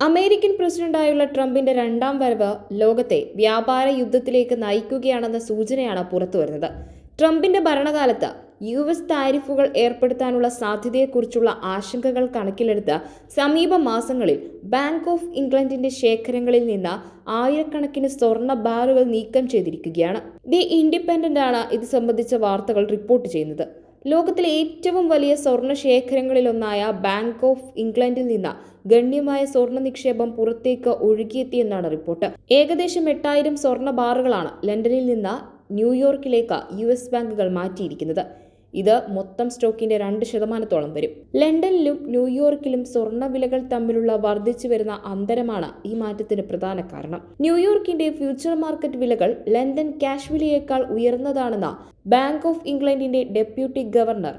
American പ്രസിഡന്റായുള്ള ട്രംപിന്റെ രണ്ടാം വരവ് ലോകത്തെ വ്യാപാര യുദ്ധത്തിലേക്ക് നയിക്കുകയാണെന്ന സൂചനയാണ് പുറത്തുവരുന്നത് ട്രംപിന്റെ ഭരണകാലത്ത് യു എസ് താരിഫുകൾ ഏർപ്പെടുത്താനുള്ള സാധ്യതയെക്കുറിച്ചുള്ള ആശങ്കകൾ കണക്കിലെടുത്ത് സമീപ മാസങ്ങളിൽ ബാങ്ക് ഓഫ് ഇംഗ്ലണ്ടിന്റെ ശേഖരങ്ങളിൽ നിന്ന് ആയിരക്കണക്കിന് സ്വർണ ബാറുകൾ നീക്കം ചെയ്തിരിക്കുകയാണ്. ദി ഇൻഡിപെൻഡന്റ് ആണ് ഇത് സംബന്ധിച്ച വാർത്തകൾ റിപ്പോർട്ട് ചെയ്യുന്നത്. ലോകത്തിലെ ഏറ്റവും വലിയ സ്വർണ ശേഖരങ്ങളിലൊന്നായ ബാങ്ക് ഓഫ് ഇംഗ്ലണ്ടിൽ നിന്ന് ഗണ്യമായ സ്വർണ നിക്ഷേപം പുറത്തേക്ക് ഒഴുകിയെത്തിയെന്നാണ് റിപ്പോർട്ട്. ഏകദേശം എട്ടായിരം സ്വർണ ബാറുകളാണ് ലണ്ടനിൽ നിന്ന് ന്യൂയോർക്കിലേക്ക് യു എസ് ബാങ്കുകൾ മാറ്റിയിരിക്കുന്നത്. ഇത് മൊത്തം സ്റ്റോക്കിന്റെ രണ്ട് ശതമാനത്തോളം വരും. ലണ്ടനിലും ന്യൂയോർക്കിലും സ്വർണ വിലകൾ തമ്മിലുള്ള വർദ്ധിച്ചു വരുന്ന അന്തരമാണ് ഈ മാറ്റത്തിന് പ്രധാന കാരണം. ന്യൂയോർക്കിന്റെ ഫ്യൂച്ചർ മാർക്കറ്റ് വിലകൾ ലണ്ടൻ ക്യാഷ് വിലയേക്കാൾ ഉയർന്നതാണെന്ന് ബാങ്ക് ഓഫ് ഇംഗ്ലണ്ടിന്റെ deputy governor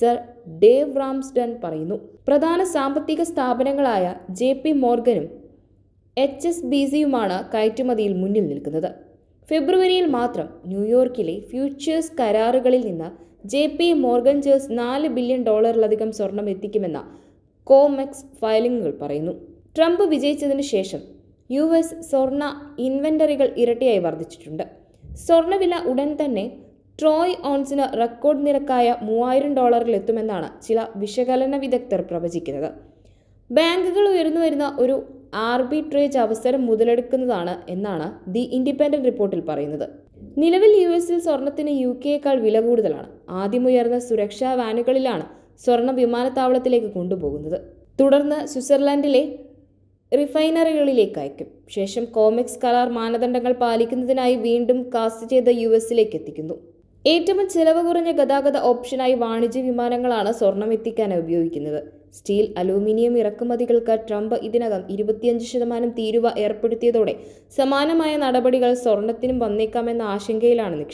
sir Dave Ramsden പറയുന്നു. പ്രധാന സാമ്പത്തിക സ്ഥാപനങ്ങളായ ജെ പി മോർഗനും എച്ച് എസ് ബി സിയുമാണ് കയറ്റുമതിയിൽ മുന്നിൽ നിൽക്കുന്നത്. ഫെബ്രുവരിയിൽ മാത്രം ന്യൂയോർക്കിലെ ഫ്യൂച്ചേഴ്സ് കരാറുകളിൽ നിന്ന് ജെ പി മോർഗൻ ചേഴ്സ് നാല് ബില്യൺ ഡോളറിലധികം സ്വർണം എത്തിക്കുമെന്ന കോമെക്സ് ഫയലിംഗുകൾ പറയുന്നു. ട്രംപ് വിജയിച്ചതിന് ശേഷം യു എസ് സ്വർണ ഇൻവെന്ററികൾ ഇരട്ടിയായി വർദ്ധിച്ചിട്ടുണ്ട്. സ്വർണവില ഉടൻ തന്നെ ട്രോയ് ഓൺസിന് റെക്കോർഡ് നിരക്കായ മൂവായിരം ഡോളറിലെത്തുമെന്നാണ് ചില വിശകലന വിദഗ്ധർ പ്രവചിക്കുന്നത്. ബാങ്കുകൾ ഉയർന്നു വരുന്ന ഒരു ആർബിട്രേജ് അവസരം മുതലെടുക്കുന്നതാണ് എന്നാണ് ദി ഇൻഡിപെൻഡന്റ് റിപ്പോർട്ടിൽ പറയുന്നത്. നിലവിൽ യു എസിൽ സ്വർണത്തിന് യു കെയേക്കാൾ വില കൂടുതലാണ്. ആദ്യമുയർന്ന സുരക്ഷാ വാനുകളിലാണ് സ്വർണം വിമാനത്താവളത്തിലേക്ക് കൊണ്ടുപോകുന്നത്. തുടർന്ന് സ്വിറ്റ്സർലൻഡിലെ റിഫൈനറികളിലേക്ക് അയക്കും ശേഷം കോമെക്സ് കരാർ മാനദണ്ഡങ്ങൾ പാലിക്കുന്നതിനായി വീണ്ടും കാസ്റ്റ് ചെയ്ത യു എസിലേക്ക് എത്തിക്കുന്നു. ഏറ്റവും ചെലവ് കുറഞ്ഞ ഗതാഗത ഓപ്ഷനായി വാണിജ്യ വിമാനങ്ങളാണ് സ്വർണം എത്തിക്കാൻ ഉപയോഗിക്കുന്നത്. സ്റ്റീൽ അലൂമിനിയം ഇറക്കുമതികൾക്ക് ട്രംപ് ഇതിനകം ഇരുപത്തിയഞ്ച് ശതമാനം തീരുവ ഏർപ്പെടുത്തിയതോടെ സമാനമായ നടപടികൾ സ്വർണത്തിനും വന്നേക്കാമെന്ന ആശങ്കയിലാണ് നിക്ഷേപം